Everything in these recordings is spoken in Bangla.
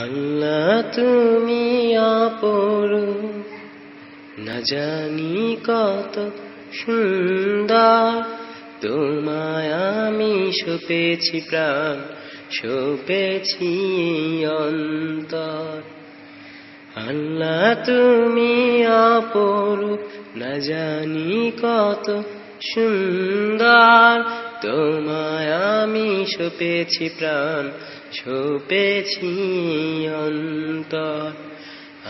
আল্লাহ তুমি আপরু না জানি কত সুন্দর। তোমায় আমি সপেছি প্রাণ, সপেছি অন্তর। আল্লাহ তুমি আপরু না জানি কত সুন্দর। তোমায় আমি সপেছি প্রাণ সপেছি অন্তর।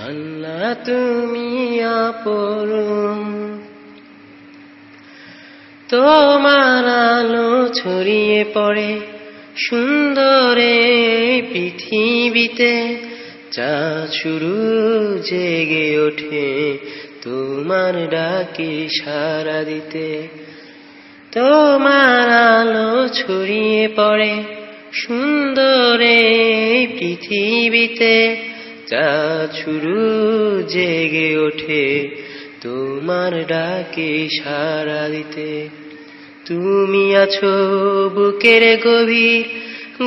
আল্লাহ, তুমি আপরু তোমার আলো ছড়িয়ে পড়ে সুন্দরে পৃথিবীতে। যা শুরু জেগে ওঠে তোমার ডাকে সারা দিতে। তোমার আলো ছড়িয়ে পড়ে সুন্দরে পৃথিবীতে চা শুরু জেগে ওঠে তোমার ডাকে সারা দিতে। তুমি আছো বুকের গভীর,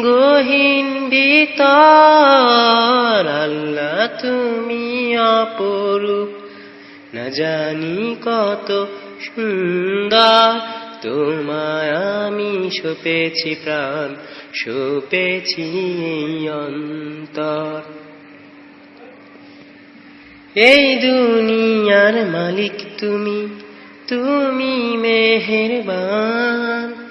গহীন ভিতর। আল্লাহ তুমি অপরূপ। না জানি কত সুন্দর তোমায় আমি সপেছি প্রাণ, সপেছি অন্তর। এই দুনিয়ার মালিক তুমি তুমি মেহেরবান।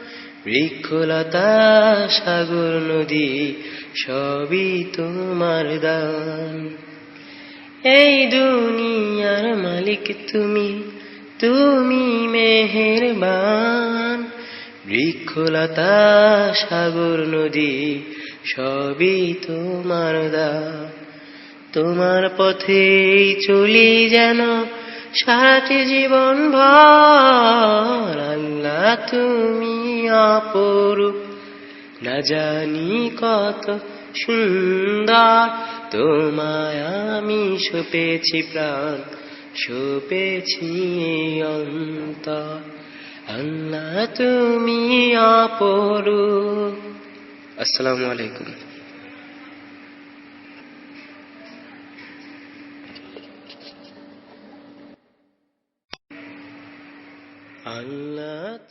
বৃক্ষলতা, সাগর, নদী, সবই তোমার দান। এই দুনিয়ার মালিক তুমি তুমি মেহেরবান। বৃক্ষলতা, সাগর, নদী, সবই তোমার দান তোমার পথে চলি যেন সারাটি জীবন ভর। আল্লাহ তুমি অপরূপ, না জানি কত সুন্দর। তোমায় আমি সপেছি প্রাণ, সপেছি অন্তর। আল্লাহ তুমি অপরূপ। আসসালামু আলাইকুম। আল্লাহ